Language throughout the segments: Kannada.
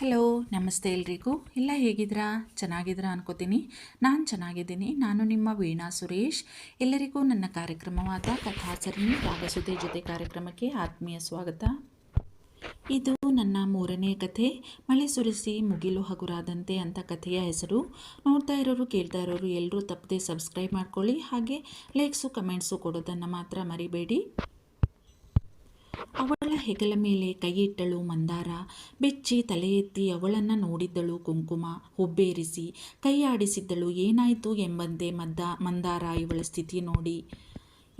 ಹಲೋ ನಮಸ್ತೆ ಎಲ್ರಿಗೂ. ಎಲ್ಲ ಹೇಗಿದ್ದೀರಾ ಚೆನ್ನಾಗಿದ್ದೀರಾ ಅನ್ಕೋತೀನಿ. ನಾನು ಚೆನ್ನಾಗಿದ್ದೀನಿ. ನಾನು ನಿಮ್ಮ ವೀಣಾ ಸುರೇಶ್. ಎಲ್ಲರಿಗೂ ನನ್ನ ಕಾರ್ಯಕ್ರಮವಾದ ಕಥಾ ಸರಣಿ ರಾಗಸುತೆ ಜೊತೆ ಕಾರ್ಯಕ್ರಮಕ್ಕೆ ಆತ್ಮೀಯ ಸ್ವಾಗತ. ಇದು ನನ್ನ ಮೂರನೇ ಕಥೆ. ಮಳೆ ಸುರಿಸಿ ಮುಗಿಲು ಹಗುರಾದಂತೆ ಅಂತ ಕಥೆಯ ಹೆಸರು. ನೋಡ್ತಾ ಇರೋರು, ಕೇಳ್ತಾ ಇರೋರು ಎಲ್ಲರೂ ತಪ್ಪದೆ ಸಬ್ಸ್ಕ್ರೈಬ್ ಮಾಡ್ಕೊಳ್ಳಿ. ಹಾಗೆ ಲೈಕ್ಸು ಕಮೆಂಟ್ಸು ಕೊಡೋದನ್ನು ಮಾತ್ರ ಮರಿಬೇಡಿ. ಅವಳ ಹೆಗಲ ಮೇಲೆ ಕೈಯಿಟ್ಟಳು ಮಂದಾರ. ಬೆಚ್ಚಿ ತಲೆ ಎತ್ತಿ ಅವಳನ್ನು ನೋಡಿದ್ದಳು ಕುಂಕುಮ. ಹುಬ್ಬೇರಿಸಿ ಕೈಯಾಡಿಸಿದ್ದಳು ಏನಾಯಿತು ಎಂಬಂತೆ ಮದ್ದ ಮಂದಾರ ಇವಳ ಸ್ಥಿತಿ ನೋಡಿ.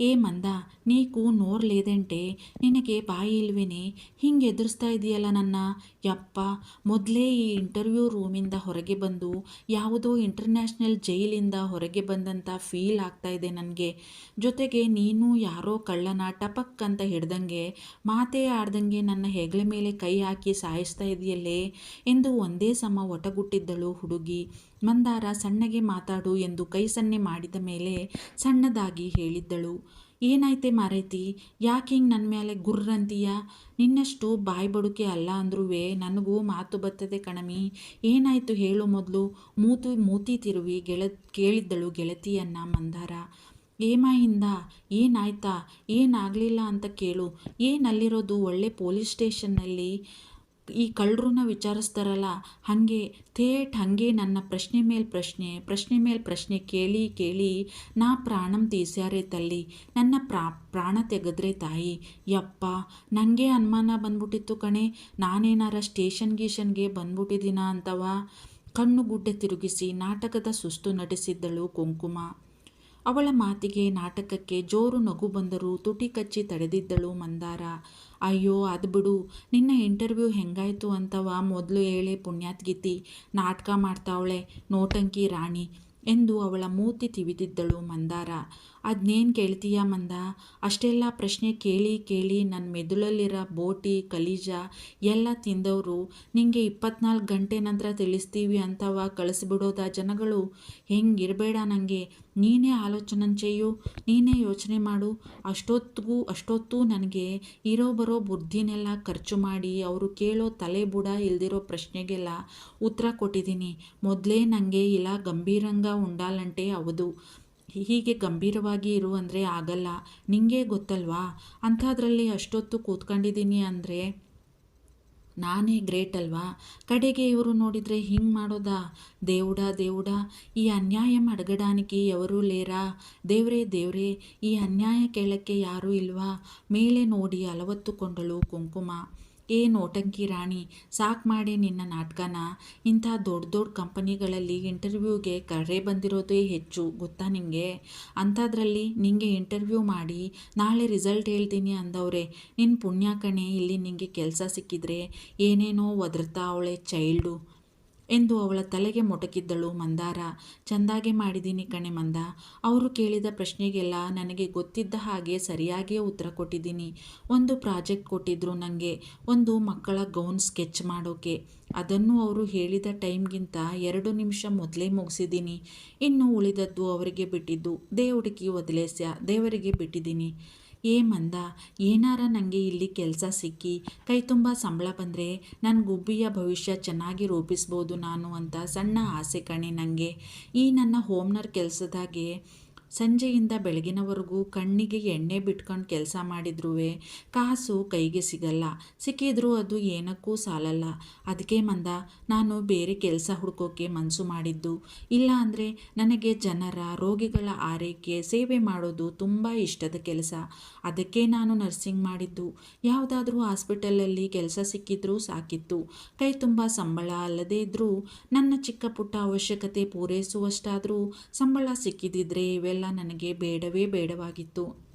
ಏ ಮಂದ, ನೀಕು ನೋರ್ಲೇದಂಟೆ ನಿನಗೆ ಬಾಯಿ ಇಲ್ವೇನೆ? ಹಿಂಗೆ ಎದುರಿಸ್ತಾ ಇದೆಯಲ್ಲ ನನ್ನ. ಯಪ್ಪ, ಮೊದಲೇ ಈ ಇಂಟರ್ವ್ಯೂ ರೂಮಿಂದ ಹೊರಗೆ ಬಂದು, ಯಾವುದೋ ಇಂಟರ್ನ್ಯಾಷನಲ್ ಜೈಲಿಂದ ಹೊರಗೆ ಬಂದಂಥ ಫೀಲ್ ಆಗ್ತಾ ಇದೆ ನನಗೆ. ಜೊತೆಗೆ ನೀನು ಯಾರೋ ಕಳ್ಳನ ಟಪಕ್ ಅಂತ ಹಿಡ್ದಂಗೆ, ಮಾತೇ ಆಡ್ದಂಗೆ ನನ್ನ ಹೆಗಲ ಮೇಲೆ ಕೈ ಹಾಕಿ ಸಾಯಿಸ್ತಾ ಇದೆಯಲ್ಲೇ ಎಂದು ಒಂದೇ ಸಮ ಒಟಗುಟ್ಟಿದ್ದಳು ಹುಡುಗಿ. ಮಂದಾರ ಸಣ್ಣಗೆ ಮಾತಾಡು ಎಂದು ಕೈ ಸನ್ನೆ ಮಾಡಿದ ಮೇಲೆ ಸಣ್ಣದಾಗಿ ಹೇಳಿದ್ದಳು. ಏನಾಯ್ತೆ ಮಾರೈತಿ? ಯಾಕೆ ಹಿಂಗೆ ನನ್ನ ಮೇಲೆ ಗುರ್ರಂತೀಯ? ನಿನ್ನಷ್ಟು ಬಾಯಿ ಬಡುಕೆ ಅಲ್ಲ ಅಂದ್ರೂ ನನಗೂ ಮಾತು ಬರ್ತದೆ ಕಣಮಿ. ಏನಾಯಿತು ಹೇಳು ಮೊದಲು. ಮೂತು, ಮೂತಿ ತಿರುವಿ ಗೆಳ, ಕೇಳಿದ್ದಳು ಗೆಳತಿಯನ್ನ ಮಂದಾರ. ಏಮಾಯಿಂದ? ಏನಾಯ್ತಾ? ಏನಾಗಲಿಲ್ಲ ಅಂತ ಕೇಳು. ಏನಲ್ಲಿರೋದು ಒಳ್ಳೆ ಪೊಲೀಸ್ ಸ್ಟೇಷನ್ನಲ್ಲಿ? ಈ ಕಳ್ಳರನ್ನ ವಿಚಾರಿಸ್ತಾರಲ್ಲ, ಹಾಗೆ ಥೇಟ್ ಹಾಗೆ ನನ್ನ ಪ್ರಶ್ನೆ ಮೇಲೆ ಪ್ರಶ್ನೆ ಪ್ರಶ್ನೆ ಮೇಲೆ ಪ್ರಶ್ನೆ ಕೇಳಿ ಕೇಳಿ, ನಾ ಪ್ರಾಣಂ ತೀಸ್ಯಾರೆ ತಲ್ಲಿ, ನನ್ನ ಪ್ರಾ, ಪ್ರಾಣ ತೆಗೆದ್ರೆ ತಾಯಿ. ಯಪ್ಪ ನನಗೆ ಅನುಮಾನ ಬಂದ್ಬಿಟ್ಟಿತ್ತು ಕಣೆ, ನಾನೇನಾರ ಸ್ಟೇಷನ್ ಗೀಷನ್ಗೆ ಬಂದ್ಬಿಟ್ಟಿದ್ದೀನ ಅಂತವ? ಕಣ್ಣು ಗುಡ್ಡೆ ತಿರುಗಿಸಿ ನಾಟಕದ ಸುಸ್ತು ನಡೆಸಿದ್ದಳು ಕುಂಕುಮ. ಅವಳ ಮಾತಿಗೆ ನಾಟಕಕ್ಕೆ ಜೋರು ನಗು ಬಂದರೂ ತುಟಿ ಕಚ್ಚಿ ತಡೆದಿದ್ದಳು ಮಂದಾರ. ಅಯ್ಯೋ, ಅದು ಬಿಡು. ನಿನ್ನ ಇಂಟರ್ವ್ಯೂ ಹೆಂಗಾಯ್ತು ಅಂತವ ಮೊದಲು ಹೇಳೆ ಪುಣ್ಯಾತ್ಗಿತಿ. ನಾಟಕ ಮಾಡ್ತಾವಳೆ, ನೋಟಂಕಿ ರಾಣಿ ಎಂದು ಅವಳ ಮೂತಿ ತಿವಿದಿದ್ದಳು ಮಂದಾರ. ಅದನ್ನೇನು ಕೇಳ್ತೀಯ ಮಂದ? ಅಷ್ಟೆಲ್ಲ ಪ್ರಶ್ನೆ ಕೇಳಿ ಕೇಳಿ ನನ್ನ ಮೆದುಳಲ್ಲಿರೋ ಬೋಟಿ, ಕಲೀಜ ಎಲ್ಲ ತಿಂದವರು ನಿಮಗೆ ಇಪ್ಪತ್ನಾಲ್ಕು ಗಂಟೆ ನಂತರ ತಿಳಿಸ್ತೀವಿ ಅಂತವ ಕಳಿಸ್ಬಿಡೋದ ಜನಗಳು? ಹೆಂಗಿರಬೇಡ ನನಗೆ ನೀನೇ ಆಲೋಚನೆ ಚೆಯ್ಯು ನೀನೇ ಯೋಚನೆ ಮಾಡು. ಅಷ್ಟೊತ್ತಿಗೂ ಅಷ್ಟೊತ್ತು ನನಗೆ ಇರೋ ಬರೋ ಬುದ್ಧಿನೆಲ್ಲ ಖರ್ಚು ಮಾಡಿ ಅವರು ಕೇಳೋ ತಲೆ ಬುಡ ಇಲ್ದಿರೋ ಪ್ರಶ್ನೆಗೆಲ್ಲ ಉತ್ತರ ಕೊಟ್ಟಿದ್ದೀನಿ ಮೊದಲೇ ನನಗೆ ಇಲ್ಲ ಗಂಭೀರಂಗ ಉಂಡಾಲಂಟೆ ಹೌದು. ಹೀಗೆ ಗಂಭೀರವಾಗಿ ಇರು ಅಂದರೆ ಆಗಲ್ಲ. ನಿಂಗೆ ಗೊತ್ತಲ್ವಾ? ಅಂಥದ್ರಲ್ಲಿ ಅಷ್ಟೊತ್ತು ಕೂತ್ಕೊಂಡಿದ್ದೀನಿ ಅಂದರೆ ನಾನೇ ಗ್ರೇಟ್ ಅಲ್ವಾ? ಕಡೆಗೆ ಇವರು ನೋಡಿದರೆ ಹಿಂಗೆ ಮಾಡೋದಾ? ದೇವುಡ ದೇವುಡ, ಈ ಅನ್ಯಾಯ ಮಡಗಡಾನಿಕಿ ಎವರೂ ಲೇರಾ? ದೇವ್ರೇ ದೇವ್ರೇ, ಈ ಅನ್ಯಾಯ ಕೇಳಕ್ಕೆ ಯಾರೂ ಇಲ್ವಾ? ಮೇಲೆ ನೋಡಿ ಅಲವತ್ತುಕೊಂಡಳು ಕುಂಕುಮ. ಏ ನೋಟಂಕಿ ರಾಣಿ, ಸಾಕು ಮಾಡಿ ನಿನ್ನ ನಾಟಕನ. ಇಂಥ ದೊಡ್ಡ ದೊಡ್ಡ ಕಂಪನಿಗಳಲ್ಲಿ ಇಂಟರ್ವ್ಯೂಗೆ ಕರೆ ಬಂದಿರೋದೇ ಹೆಚ್ಚು, ಗೊತ್ತಾ ನಿಮಗೆ ಅಂಥದ್ರಲ್ಲಿ ನಿಮಗೆ ಇಂಟರ್ವ್ಯೂ ಮಾಡಿ ನಾಳೆ ರಿಸಲ್ಟ್ ಹೇಳ್ತೀನಿ ಅಂದವ್ರೆ. ನಿನ್ನ ಪುಣ್ಯ ಕಣೆ, ಇಲ್ಲಿ ನಿಮಗೆ ಕೆಲಸ ಸಿಕ್ಕಿದ್ರೆ ಏನೇನೋ ಒದರ್ತಾ ಅವಳೆ ಚೈಲ್ಡು. ಎಂದು ಅವಳ ತಲೆಗೆ ಮೊಟಕಿದ್ದಳು ಮಂದಾರ. ಚಂದಾಗೆ ಮಾಡಿದ್ದೀನಿ ಕಣೆ ಮಂದ. ಅವರು ಕೇಳಿದ ಪ್ರಶ್ನೆಗೆಲ್ಲ ನನಗೆ ಗೊತ್ತಿದ್ದ ಹಾಗೆ ಸರಿಯಾಗಿಯೇ ಉತ್ತರ ಕೊಟ್ಟಿದ್ದೀನಿ ಒಂದು ಪ್ರಾಜೆಕ್ಟ್ ಕೊಟ್ಟಿದ್ದರು ನನಗೆ ಒಂದು ಮಕ್ಕಳ ಗೌನ್ ಸ್ಕೆಚ್ ಮಾಡೋಕೆ. ಅದನ್ನು ಅವರು ಹೇಳಿದ ಟೈಮ್ಗಿಂತ ಎರಡು ನಿಮಿಷ ಮೊದಲೇ ಮುಗಿಸಿದ್ದೀನಿ ಇನ್ನು ಉಳಿದದ್ದು ಅವರಿಗೆ ಬಿಟ್ಟಿದ್ದು ದೇವುಡಿಕಿ ಒದಲೇಸ್ಯ ದೇವರಿಗೆ ಬಿಟ್ಟಿದ್ದೀನಿ ಏ ಮಂದ, ಏನಾರ ನನಗೆ ಇಲ್ಲಿ ಕೆಲಸ ಸಿಕ್ಕಿ, ಕೈ ತುಂಬ ಸಂಬಳ ಬಂದರೆ ನನ್ನ ಗುಬ್ಬಿಯ ಭವಿಷ್ಯ ಚೆನ್ನಾಗಿ ರೂಪಿಸ್ಬೋದು ನಾನು ಅಂತ ಸಣ್ಣ ಆಸೆ ಕಣೆ ನನಗೆ ಈ ನನ್ನ ಹೋಮ್ನರ್ ಕೆಲಸದಾಗೆ ಸಂಜೆಯಿಂದ ಬೆಳಗಿನವರೆಗೂ ಕಣ್ಣಿಗೆ ಎಣ್ಣೆ ಬಿಟ್ಕೊಂಡು ಕೆಲಸ ಮಾಡಿದ್ರೂ ಕಾಸು ಕೈಗೆ ಸಿಗಲ್ಲ. ಸಿಕ್ಕಿದ್ರೂ ಅದು ಏನಕ್ಕೂ ಸಾಲಲ್ಲ. ಅದಕ್ಕೆ ಮಂದ, ನಾನು ಬೇರೆ ಕೆಲಸ ಹುಡ್ಕೋಕೆ ಮನಸ್ಸು ಮಾಡಿದ್ದು. ಇಲ್ಲ ಅಂದರೆ ನನಗೆ ಜನರ, ರೋಗಿಗಳ ಆರೈಕೆ, ಸೇವೆ ಮಾಡೋದು ತುಂಬ ಇಷ್ಟದ ಕೆಲಸ. ಅದಕ್ಕೆ ನಾನು ನರ್ಸಿಂಗ್ ಮಾಡಿದ್ದು. ಯಾವುದಾದ್ರೂ ಹಾಸ್ಪಿಟಲಲ್ಲಿ ಕೆಲಸ ಸಿಕ್ಕಿದ್ರೂ ಸಾಕಿತ್ತು. ಕೈ ತುಂಬ ಸಂಬಳ ಅಲ್ಲದೇ ಇದ್ದರೂ ನನ್ನ ಚಿಕ್ಕ ಪುಟ್ಟ ಅವಶ್ಯಕತೆ ಪೂರೈಸುವಷ್ಟಾದರೂ ಸಂಬಳ ಸಿಕ್ಕಿದಿದ್ರೆ ಇವೆಲ್ಲ ನನಗೆ ಬೇಡವೇ ಬೇಡವಾಗಿತ್ತು.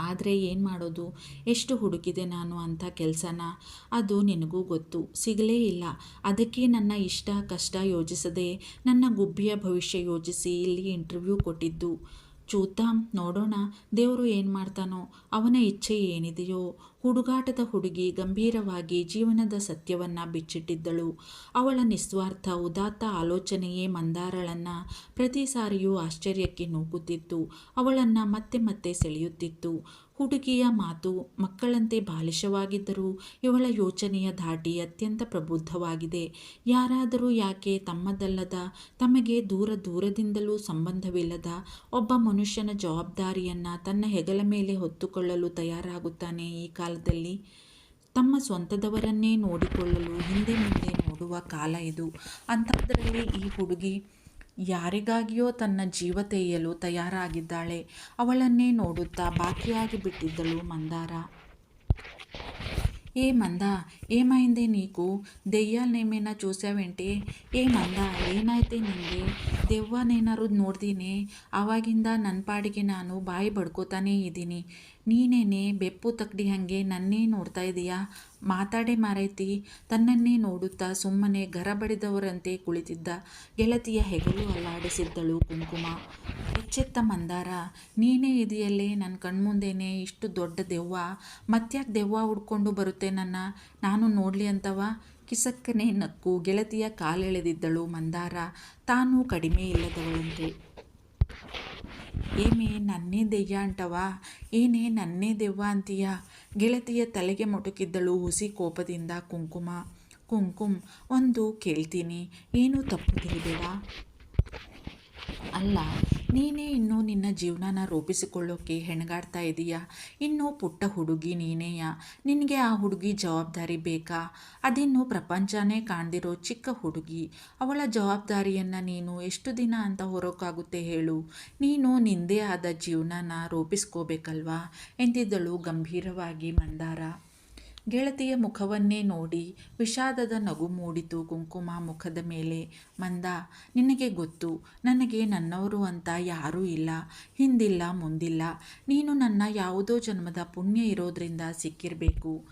ಆದರೆ ಏನು ಮಾಡೋದು? ಎಷ್ಟು ಹುಡುಕಿದೆ ನಾನು ಅಂತ ಕೆಲಸನ? ಅದು ನಿನಗೂ ಗೊತ್ತು. ಸಿಗಲೇ ಇಲ್ಲ. ಅದಕ್ಕೆ ನನ್ನ ಇಷ್ಟ ಕಷ್ಟ ಯೋಚಿಸದೆ ನನ್ನ ಗುಬ್ಬಿಯ ಭವಿಷ್ಯ ಯೋಚಿಸಿ ಇಲ್ಲಿ ಇಂಟರ್ವ್ಯೂ ಕೊಟ್ಟಿದ್ದು. ಚೂತಾಂ ನೋಡೋಣ, ದೇವರು ಏನು ಮಾಡ್ತಾನೋ, ಅವನ ಇಚ್ಛೆ ಏನಿದೆಯೋ. ಹುಡುಗಾಟದ ಹುಡುಗಿ ಗಂಭೀರವಾಗಿ ಜೀವನದ ಸತ್ಯವನ್ನು ಬಿಚ್ಚಿಟ್ಟಿದ್ದಳು. ಅವಳ ನಿಸ್ವಾರ್ಥ, ಉದಾತ್ತ ಆಲೋಚನೆಯೇ ಮಂದಾರಳನ್ನು ಪ್ರತಿ ಸಾರಿಯೂ ಆಶ್ಚರ್ಯಕ್ಕೆ ನೂಕುತ್ತಿತ್ತು. ಅವಳನ್ನು ಮತ್ತೆ ಮತ್ತೆ ಸೆಳೆಯುತ್ತಿತ್ತು. ಹುಡುಗಿಯ ಮಾತು ಮಕ್ಕಳಂತೆ ಬಾಲಿಶವಾಗಿದ್ದರೂ ಇವಳ ಯೋಚನೆಯ ಧಾಟಿ ಅತ್ಯಂತ ಪ್ರಬುದ್ಧವಾಗಿದೆ. ಯಾರಾದರೂ ಯಾಕೆ ತಮ್ಮದಲ್ಲದ, ತಮಗೆ ದೂರ ದೂರದಿಂದಲೂ ಸಂಬಂಧವಿಲ್ಲದ ಒಬ್ಬ ಮನುಷ್ಯನ ಜವಾಬ್ದಾರಿಯನ್ನು ತನ್ನ ಹೆಗಲ ಮೇಲೆ ಹೊತ್ತುಕೊಳ್ಳಲು ತಯಾರಾಗುತ್ತಾನೆ ಈ ಕಾಲದಲ್ಲಿ? ತಮ್ಮ ಸ್ವಂತದವರನ್ನೇ ನೋಡಿಕೊಳ್ಳಲು ಹಿಂದೆ ಮುಂದೆ ನೋಡುವ ಕಾಲ ಇದು. ಅಂಥದ್ರಲ್ಲಿ ಈ ಹುಡುಗಿ ಯಾರಿಗಾಗಿಯೋ ತನ್ನ ಜೀವ ತೆಗೆಯಲು ತಯಾರಾಗಿದ್ದಾಳೆ. ಅವಳನ್ನೇ ನೋಡುತ್ತಾ ಬಾಕಿಯಾಗಿ ಬಿಟ್ಟಿದ್ದಳು ಮಂದಾರ. ಏ ಮಂದಾ, ಏ మందా ನೀಕು నీకు ನೇಮೇನ ಚೂಸ್ಯಾವೆಂಟಿ ಏ ಮಂದ, ಏನಾಯ್ತೆ ನಿಮಗೆ ದೆವ್ವನೇನಾರು ನೋಡ್ತೀನಿ ಆವಾಗಿಂದ ನನ್ನ ಪಾಡಿಗೆ ನಾನು ಬಾಯಿ ಬಡ್ಕೋತಾನೇ ಇದ್ದೀನಿ. ನೀನೇನೆ ಬೆಪ್ಪು ತಕ್ಕಡಿ ಹಾಗೆ ನನ್ನೇ ನೋಡ್ತಾ ಇದೀಯಾ? ಮಾತಾಡೇ ಮಾರೈತಿ. ತನ್ನನ್ನೇ ನೋಡುತ್ತಾ ಸುಮ್ಮನೆ ಗರಬಡಿದವರಂತೆ ಕುಳಿತಿದ್ದ. ಗೆಳತಿಯ ಹೆಗಲು ಅಲ್ಲಾಡಿಸಿದ್ದಳು ಕುಂಕುಮ. ಎಚ್ಚೆತ್ತ ಮಂದಾರ, ನೀನೇ ಇದೆಯಲ್ಲೇ ನನ್ನ ಕಣ್ಮುಂದೇನೆ ಇಷ್ಟು ದೊಡ್ಡ ದೆವ್ವ. ಮತ್ತ್ಯಾಕೆ ದೆವ್ವ ಹುಡ್ಕೊಂಡು ಬರುತ್ತೆ ನನ್ನ? ನಾನು ನೋಡಲಿ ಅಂತವ? ಕಿಸಕ್ಕನೆ ನಕ್ಕು. ಗೆಳತಿಯ ಕಾಲೆಳೆದಿದ್ದಳು ಮಂದಾರ. ತಾನೂ ಕಡಿಮೆ ಇಲ್ಲದವಳಂತೆ. ಏಮೇ ನನ್ನೇ ದೆಯ್ಯ ಅಂಟವಾ ಏನೇ ನನ್ನೇ ದೆವ್ವ ಅಂತೀಯ? ಗೆಳತಿಯ ತಲೆಗೆ ಮೊಟಕಿದ್ದಳು ಹುಸಿ ಕೋಪದಿಂದ ಕುಂಕುಮ. ಕುಂಕುಮ್, ಒಂದು ಕೇಳ್ತೀನಿ, ಏನೂ ತಪ್ಪು ತಿಳಿಬೇಡ. ಅಲ್ಲ ನೀನೇ ಇನ್ನೂ ನಿನ್ನ ಜೀವನನ ರೂಪಿಸಿಕೊಳ್ಳೋಕ್ಕೆ ಹೆಣಗಾಡ್ತಾ ಇದೀಯಾ? ಇನ್ನೂ ಪುಟ್ಟ ಹುಡುಗಿ ನೀನೇಯ? ನಿನಗೆ ಆ ಹುಡುಗಿ ಜವಾಬ್ದಾರಿ ಬೇಕಾ? ಅದಿನ್ನು ಪ್ರಪಂಚನೇ ಕಾಣ್ದಿರೋ ಚಿಕ್ಕ ಹುಡುಗಿ, ಅವಳ ಜವಾಬ್ದಾರಿಯನ್ನು ನೀನು ಎಷ್ಟು ದಿನ ಅಂತ ಹೊರೋಕ್ಕಾಗುತ್ತೆ ಹೇಳು. ನೀನು ನಿಂದೇ ಆದ ಜೀವನನ ರೂಪಿಸ್ಕೋಬೇಕಲ್ವಾ? ಎಂದಿದ್ದಳು ಗಂಭೀರವಾಗಿ ಮಂದಾರ. ಗೆಳತಿಯ ಮುಖವನ್ನೇ ನೋಡಿ ವಿಷಾದದ ನಗು ಮೂಡಿತು ಕುಂಕುಮ ಮುಖದ ಮೇಲೆ. ಮಂದ, ನಿನಗೆ ಗೊತ್ತು, ನನಗೆ ನನ್ನವರು ಅಂತ ಯಾರೂ ಇಲ್ಲ, ಹಿಂದಿಲ್ಲ, ಮುಂದಿಲ್ಲ. ನೀನು ನನ್ನ ಯಾವುದೋ ಜನ್ಮದ ಪುಣ್ಯ ಇರೋದ್ರಿಂದ ಸಿಕ್ಕಿರಬೇಕು.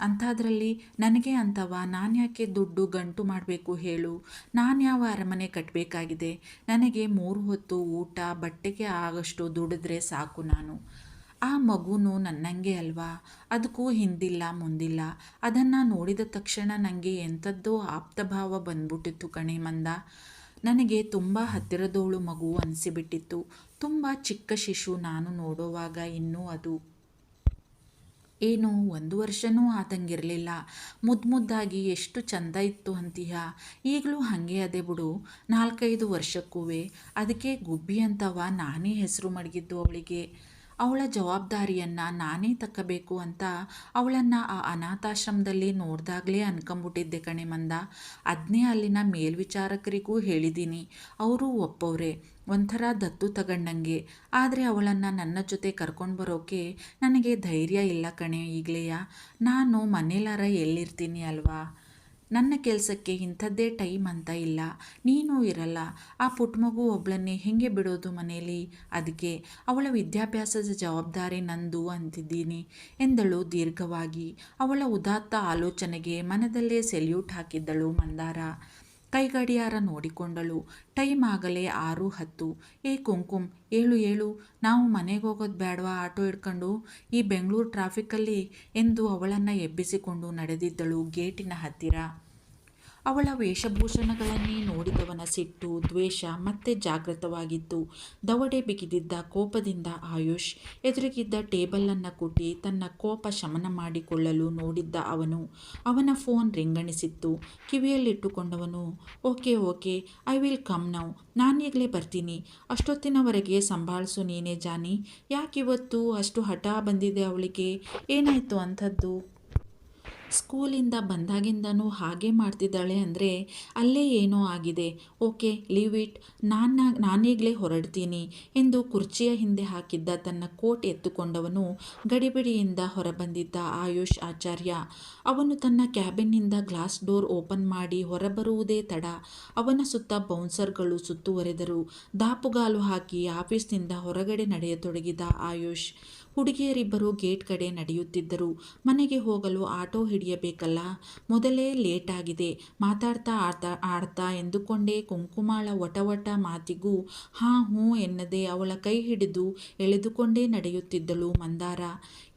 ಅಂಥದ್ರಲ್ಲಿ ನನಗೆ ಅಂತವ ನಾನು ಯಾಕೆ ದುಡ್ಡು ಗಂಟು ಮಾಡಬೇಕು ಹೇಳು. ನಾನು ಯಾವ ಅರಮನೆ ಕಟ್ಟಬೇಕಾಗಿದೆ ನನಗೆ ಮೂರು ಹೊತ್ತು ಊಟ, ಬಟ್ಟೆಗೆ ಆಗಷ್ಟು ದುಡಿದ್ರೆ ಸಾಕು ನಾನು. ಆ ಮಗುನೂ ನನ್ನಂಗೆ ಅಲ್ವಾ? ಅದಕ್ಕೂ ಹಿಂದಿಲ್ಲ, ಮುಂದಿಲ್ಲ. ಅದನ್ನು ನೋಡಿದ ತಕ್ಷಣ ನನಗೆ ಎಂಥದ್ದೋ ಆಪ್ತಭಾವ ಬಂದ್ಬಿಟ್ಟಿತ್ತು ಕಣೆ ಮಂದ. ನನಗೆ ತುಂಬ ಹತ್ತಿರದೋಳು ಮಗು ಅನಿಸಿಬಿಟ್ಟಿತ್ತು. ತುಂಬ ಚಿಕ್ಕ ಶಿಶು ನಾನು ನೋಡುವಾಗ ಇನ್ನೂ ಅದು ಏನು ಒಂದು ವರ್ಷವೂ ಆತಂಗಿರಲಿಲ್ಲ ಮುದ್ದು ಮುದ್ದಾಗಿ ಎಷ್ಟು ಚಂದ ಇತ್ತು ಅಂತೀಯ? ಈಗಲೂ ಹಾಗೆ ಅದೇ ಬಿಡು. ನಾಲ್ಕೈದು ವರ್ಷಕ್ಕೂ ಅದಕ್ಕೆ ಗುಬ್ಬಿ ಅಂತವ ನಾನೇ ಹೆಸರು ಮಡಗಿದ್ದು ಅವಳಿಗೆ. ಅವಳ ಜವಾಬ್ದಾರಿಯನ್ನು ನಾನೇ ತಕ್ಕಬೇಕು ಅಂತ ಅವಳನ್ನು ಆ ಅನಾಥಾಶ್ರಮದಲ್ಲಿ ನೋಡಿದಾಗಲೇ ಅನ್ಕೊಂಬಿಟ್ಟಿದ್ದೆ ಕಣೆ ಮಂದ. ಅದನ್ನೇ ಅಲ್ಲಿನ ಮೇಲ್ವಿಚಾರಕರಿಗೂ ಹೇಳಿದ್ದೀನಿ ಅವರು ಒಪ್ಪವ್ರೆ. ಒಂಥರ ದತ್ತು ತಗೊಂಡಂಗೆ. ಆದರೆ ಅವಳನ್ನು ನನ್ನ ಜೊತೆ ಕರ್ಕೊಂಡು ಬರೋಕೆ ನನಗೆ ಧೈರ್ಯ ಇಲ್ಲ ಕಣೆ ಈಗಲೆಯ. ನಾನು ಮನೇಲಾರ ಎಲ್ಲಿರ್ತೀನಿ ಅಲ್ವಾ? ನನ್ನ ಕೆಲಸಕ್ಕೆ ಇಂಥದ್ದೇ ಟೈಮ್ ಅಂತ ಇಲ್ಲ. ನೀನೂ ಇರಲ್ಲ. ಆ ಪುಟ್ಟ ಮಗು ಒಬ್ಬಳನ್ನೇ ಹೇಗೆ ಬಿಡೋದು ಮನೆಯಲ್ಲಿ ಅದಕ್ಕೆ ಅವಳ ವಿದ್ಯಾಭ್ಯಾಸದ ಜವಾಬ್ದಾರಿ ನಂದು ಅಂತಿದ್ದೀನಿ ಎಂದಳು ದೀರ್ಘವಾಗಿ. ಅವಳ ಉದಾತ್ತ ಆಲೋಚನೆಗೆ ಮನದಲ್ಲೇ ಸೆಲ್ಯೂಟ್ ಹಾಕಿದ್ದಳು ಮಂದಾರ. ಕೈಗಡಿಯಾರ ನೋಡಿಕೊಂಡಳು. ಟೈಮ್ ಆಗಲೇ ಆರು ಹತ್ತು. ಏ ಕುಂಕುಮ್, ಏಳು ಏಳು. ನಾವು ಮನೆಗೆ ಹೋಗೋದು ಬೇಡವಾ ಆಟೋ ಹಿಡ್ಕೊಂಡು? ಈ ಬೆಂಗಳೂರು ಟ್ರಾಫಿಕ್ಕಲ್ಲಿ ಎಂದು ಅವಳನ್ನು ಎಬ್ಬಿಸಿಕೊಂಡು ನಡೆದಿದ್ದಳು ಗೇಟಿನ ಹತ್ತಿರ. ಅವಳ ವೇಷಭೂಷಣಗಳನ್ನೇ ನೋಡಿದವನ ಸಿಟ್ಟು, ದ್ವೇಷ ಮತ್ತೆ ಜಾಗೃತವಾಗಿತ್ತು. ದವಡೆ ಬಿಗಿದಿದ್ದ ಕೋಪದಿಂದ ಆಯುಷ್ ಎದುರಿಗಿದ್ದ ಟೇಬಲನ್ನು ಕುಟ್ಟಿ ತನ್ನ ಕೋಪ ಶಮನ ಮಾಡಿಕೊಳ್ಳಲು ನೋಡಿದ್ದ ಅವನು. ಅವನ ಫೋನ್ ರಿಂಗಣಿಸಿತ್ತು. ಕಿವಿಯಲ್ಲಿಟ್ಟುಕೊಂಡವನು, okay okay, I will come now. ನಾನೀಗಲೇ ಬರ್ತೀನಿ. ಅಷ್ಟೊತ್ತಿನವರೆಗೆ ಸಂಭಾಳಿಸು ನೀನೇ, ಜಾನಿ. ಯಾಕಿವತ್ತು ಅಷ್ಟು ಹಠ ಬಂದಿದೆ ಅವಳಿಗೆ. ಏನಾಯಿತು ಅಂಥದ್ದು? ಸ್ಕೂಲಿಂದ ಬಂದಾಗಿಂದನೂ ಹಾಗೆ ಮಾಡ್ತಿದ್ದಾಳೆ ಅಂದರೆ ಅಲ್ಲೇ ಏನೋ ಆಗಿದೆ. Okay, leave it. ನಾನು ನಾನೀಗಲೇ ಹೊರಡ್ತೀನಿ ಎಂದು ಕುರ್ಚಿಯ ಹಿಂದೆ ಹಾಕಿದ್ದ ತನ್ನ ಕೋಟ್ ಎತ್ತುಕೊಂಡವನು ಗಡಿಬಿಡಿಯಿಂದ ಹೊರಬಂದಿದ್ದ ಆಯುಷ್ ಆಚಾರ್ಯ. ಅವನು ತನ್ನ ಕ್ಯಾಬಿನ್ನಿಂದ ಗ್ಲಾಸ್ ಡೋರ್ ಓಪನ್ ಮಾಡಿ ಹೊರಬರುವುದೇ ತಡ. ಅವನ ಸುತ್ತ ಬೌನ್ಸರ್ಗಳು ಸುತ್ತುವರೆದರು. ದಾಪುಗಾಲು ಹಾಕಿ ಆಫೀಸ್ನಿಂದ ಹೊರಗಡೆ ನಡೆಯತೊಡಗಿದ ಆಯುಷ್ ಹುಡುಗಿಯರಿಬ್ಬರು ಗೇಟ್ ಕಡೆ ನಡೆಯುತ್ತಿದ್ದರು. ಮನೆಗೆ ಹೋಗಲು ಆಟೋ ಹಿಡಿಯಬೇಕಲ್ಲ? ಮೊದಲೇ ಲೇಟ್ ಆಗಿದೆ. ಮಾತಾಡ್ತಾ ಆಡ್ತಾ ಆಡ್ತಾ ಎಂದುಕೊಂಡೇ ಕುಂಕುಮಾಳ ವಟವಟ ಮಾತಿಗೂ, ಹಾಂ, ಹ್ಞೂ ಎನ್ನದೆ ಅವಳ ಕೈ ಹಿಡಿದು ಎಳೆದುಕೊಂಡೇ ನಡೆಯುತ್ತಿದ್ದಳು ಮಂದಾರ.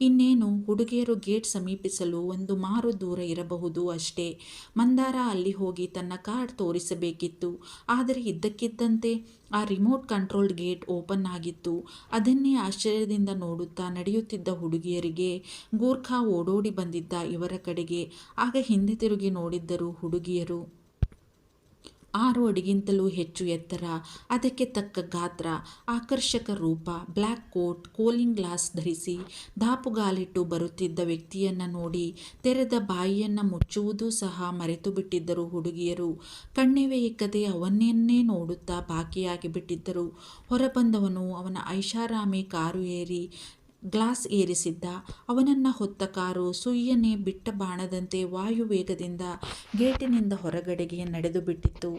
ಇನ್ನೇನು, ಹುಡುಗಿಯರು ಗೇಟ್ ಸಮೀಪಿಸಲು ಒಂದು ಮಾರು ದೂರ ಇರಬಹುದು ಅಷ್ಟೇ. ಮಂದಾರ ಅಲ್ಲಿ ಹೋಗಿ ತನ್ನ ಕಾರ್ಡ್ ತೋರಿಸಬೇಕಿತ್ತು. ಆದರೆ ಇದ್ದಕ್ಕಿದ್ದಂತೆ ಆ ರಿಮೋಟ್ ಕಂಟ್ರೋಲ್ಡ್ ಗೇಟ್ ಓಪನ್ ಆಗಿತ್ತು. ಅದನ್ನೇ ಆಶ್ಚರ್ಯದಿಂದ ನೋಡುತ್ತಾ ನಡೆಯುತ್ತಿದ್ದ ಹುಡುಗಿಯರಿಗೆ ಗೂರ್ಖಾ ಓಡೋಡಿ ಬಂದಿದ್ದ ಇವರ ಕಡೆಗೆ. ಆಗ ಹಿಂದೆ ತಿರುಗಿ ನೋಡಿದ್ದರು ಹುಡುಗಿಯರು. ಆರು ಅಡಿಗಿಂತಲೂ ಹೆಚ್ಚು ಎತ್ತರ, ಅದಕ್ಕೆ ತಕ್ಕ ಗಾತ್ರ, ಆಕರ್ಷಕ ರೂಪ ಬ್ಲ್ಯಾಕ್ ಕೋಟ್, ಕೋಲಿಂಗ್ ಗ್ಲಾಸ್ ಧರಿಸಿ ದಾಪುಗಾಲಿಟ್ಟು ಬರುತ್ತಿದ್ದ ವ್ಯಕ್ತಿಯನ್ನು ನೋಡಿ ತೆರೆದ ಬಾಯಿಯನ್ನು ಮುಚ್ಚುವುದೂ ಸಹ ಮರೆತು ಬಿಟ್ಟಿದ್ದರು ಹುಡುಗಿಯರು ಕಣ್ಣಿವೆಯಿಕ್ಕದೆ ಅವನನ್ನೇ ನೋಡುತ್ತಾ ಬಾಕಿಯಾಗಿ ಬಿಟ್ಟಿದ್ದರು ಹೊರಬಂದವನು ಅವನ ಐಷಾರಾಮಿ ಕಾರು ಏರಿ ಗ್ಲಾಸ್ ಏರಿಸಿದ್ದ ಅವನನ್ನ ಹೊತ್ತ ಕಾರು ಸುಯ್ಯನೆ ಬಿಟ್ಟ ಬಾಣದಂತೆ ವಾಯುವೇಗದಿಂದ ಗೇಟಿನಿಂದ ಹೊರಗಡೆಗೆ ನಡೆದು ಬಿಟ್ಟಿತ್ತು